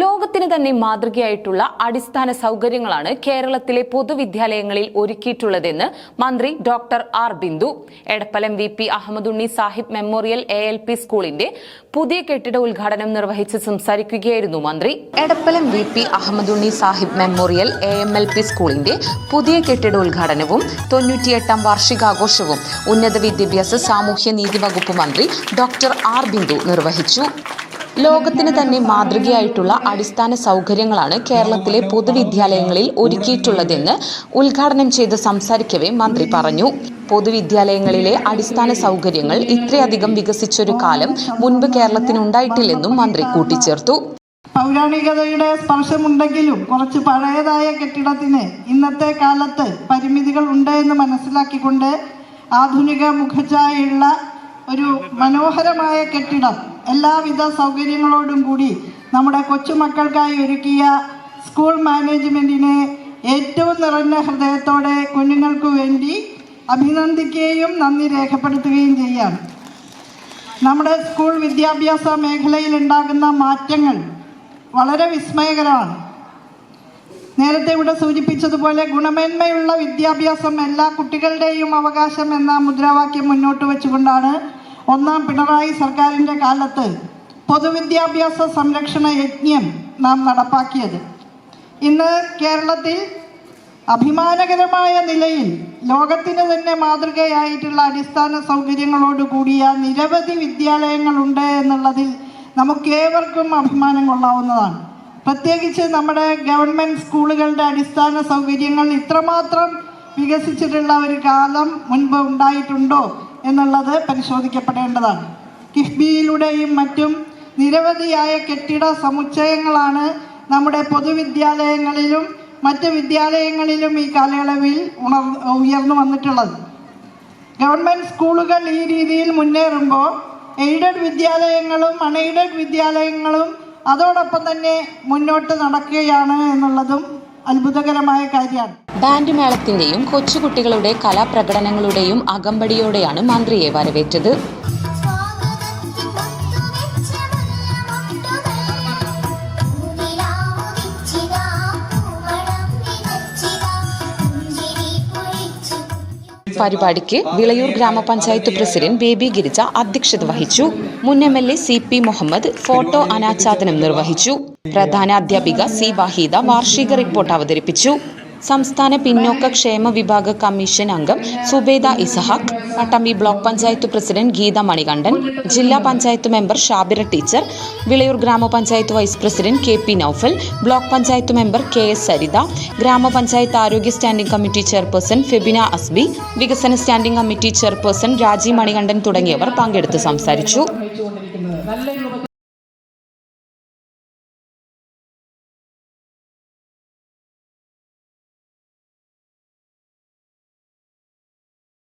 ലോകത്തിന് തന്നെ മാതൃകയായിട്ടുള്ള അടിസ്ഥാന സൗകര്യങ്ങളാണ് കേരളത്തിലെ പൊതുവിദ്യാലയങ്ങളിൽ ഒരുക്കിയിട്ടുള്ളതെന്ന് മന്ത്രി doctor R Bindu. Edappalam V P Ahammadunni Sahib memorial A L P സ്കൂളിന്റെ പുതിയ കെട്ടിട ഉദ്ഘാടനം നിർവഹിച്ച് സംസാരിക്കുകയായിരുന്നു മന്ത്രി. Edappalam V P Ahammadunni Sahib memorial A M L P സ്കൂളിന്റെ പുതിയ കെട്ടിട ഉദ്ഘാടനവും തൊണ്ണൂറ്റിയെട്ടാം വാർഷികാഘോഷവും ഉന്നത വിദ്യാഭ്യാസ സാമൂഹ്യ നീതി വകുപ്പ് മന്ത്രി ഡോക്ടർ ആർ ബിന്ദു നിർവഹിച്ചു. ലോകത്തിന് തന്നെ മാതൃകയായിട്ടുള്ള അടിസ്ഥാന സൗകര്യങ്ങളാണ് കേരളത്തിലെ പൊതുവിദ്യാലയങ്ങളിൽ ഒരുക്കിയിട്ടുള്ളതെന്ന് ഉദ്ഘാടനം ചെയ്ത് സംസാരിക്കവേ മന്ത്രി പറഞ്ഞു. പൊതുവിദ്യാലയങ്ങളിലെ അടിസ്ഥാന സൗകര്യങ്ങൾ ഇത്രയധികം വികസിച്ചൊരു കാലം മുൻപ് കേരളത്തിനുണ്ടായിട്ടില്ലെന്നും മന്ത്രി കൂട്ടിച്ചേർത്തു. പൗരാണികതയുടെ സ്പർശമുണ്ടെങ്കിലും കുറച്ച് പഴയതായ കെട്ടിടത്തിന് ഇന്നത്തെ കാലത്ത് പരിമിതികൾ ഉണ്ട് എന്ന് മനസ്സിലാക്കിക്കൊണ്ട് ആധുനിക മുഖഛായയുള്ള ഒരു മനോഹരമായ കെട്ടിടം എല്ലാവിധ സൗകര്യങ്ങളോടും കൂടി നമ്മുടെ കൊച്ചുമക്കൾക്കായി ഒരുക്കിയ സ്കൂൾ മാനേജ്മെന്റിനെ ഏറ്റവും നിറഞ്ഞ ഹൃദയത്തോടെ കുഞ്ഞുങ്ങൾക്ക് വേണ്ടി അഭിനന്ദിക്കുകയും നന്ദി രേഖപ്പെടുത്തുകയും ചെയ്യാം നമ്മുടെ സ്കൂൾ വിദ്യാഭ്യാസ മേഖലയിൽ ഉണ്ടാകുന്ന മാറ്റങ്ങൾ വളരെ വിസ്മയകരമാണ്. നേരത്തെ ഇവിടെ സൂചിപ്പിച്ചതുപോലെ ഗുണമേന്മയുള്ള വിദ്യാഭ്യാസം എല്ലാ കുട്ടികളുടെയും അവകാശം എന്ന മുദ്രാവാക്യം മുന്നോട്ട് വെച്ചുകൊണ്ടാണ് ഒന്നാം പിണറായി സർക്കാരിന്റെ കാലത്ത് പൊതുവിദ്യാഭ്യാസ സംരക്ഷണ യജ്ഞം നാം നടപ്പാക്കിയത്. ഇന്ന് കേരളത്തിൽ അഭിമാനകരമായ നിലയിൽ ലോകത്തിന് തന്നെ മാതൃകയായിട്ടുള്ള അടിസ്ഥാന സൗകര്യങ്ങളോട് കൂടിയ നിരവധി വിദ്യാലയങ്ങളുണ്ട് എന്നുള്ളതിൽ നമുക്കേവർക്കും അഭിമാനം കൊള്ളാവുന്നതാണ്. പ്രത്യേകിച്ച് നമ്മുടെ ഗവൺമെന്റ് സ്കൂളുകളുടെ അടിസ്ഥാന സൗകര്യങ്ങൾ ഇത്രമാത്രം വികസിച്ചിട്ടുള്ള ഒരു കാലം മുൻപ് ഉണ്ടായിട്ടുണ്ടോ? എന്നുള്ളത് പരിശോധിക്കപ്പെടേണ്ടതാണ്. കിഫ്ബിയിലൂടെയും മറ്റും നിരവധിയായ കെട്ടിട സമുച്ചയങ്ങളാണ് നമ്മുടെ പൊതുവിദ്യാലയങ്ങളിലും മറ്റ് വിദ്യാലയങ്ങളിലും ഈ കാലയളവിൽ ഉണർ ഉയർന്നു വന്നിട്ടുള്ളത്. ഗവൺമെന്റ് സ്കൂളുകൾ ഈ രീതിയിൽ മുന്നേറുമ്പോൾ എയ്ഡഡ് വിദ്യാലയങ്ങളും അൺഎയ്ഡഡ് വിദ്യാലയങ്ങളും അതോടൊപ്പം തന്നെ മുന്നോട്ട് നടക്കുകയാണ് എന്നുള്ളതും അത്ഭുതകരമായ കാര്യമാണ്. ബാൻഡ് മേളത്തിന്റെയും കൊച്ചുകുട്ടികളുടെ കലാപ്രകടനങ്ങളുടെയും അകമ്പടിയോടെയാണ് മന്ത്രിയെ വരവേറ്റത്. പരിപാടിക്ക് വിളയൂർ ഗ്രാമപഞ്ചായത്ത് പ്രസിഡന്റ് ബേബി ഗിരിജ അധ്യക്ഷത വഹിച്ചു. മുൻ M L A C P Muhammad photo അനാച്ഛാദനം നിർവഹിച്ചു. പ്രധാന അധ്യാപിക സി വാഹിദ വാർഷിക റിപ്പോർട്ട് അവതരിപ്പിച്ചു. സംസ്ഥാന പിന്നോക്ക ക്ഷേമ വിഭാഗ കമ്മീഷൻ അംഗം സുബേദ ഇസഹാഖ് പട്ടമ്പി ബ്ലോക്ക് പഞ്ചായത്ത് പ്രസിഡന്റ് ഗീത മണികണ്ഠൻ ജില്ലാ പഞ്ചായത്ത് മെമ്പർ ഷാബിറ ടീച്ചർ വിളയൂർ ഗ്രാമപഞ്ചായത്ത് vice president K P Noufal block panchayat member K S Saritha ഗ്രാമപഞ്ചായത്ത് ആരോഗ്യ standing committee chairperson Febina Asbi വികസന സ്റ്റാൻഡിംഗ് കമ്മിറ്റി ചെയർപേഴ്സൺ രാജി മണികണ്ഠൻ തുടങ്ങിയവർ പങ്കെടുത്ത് സംസാരിച്ചു.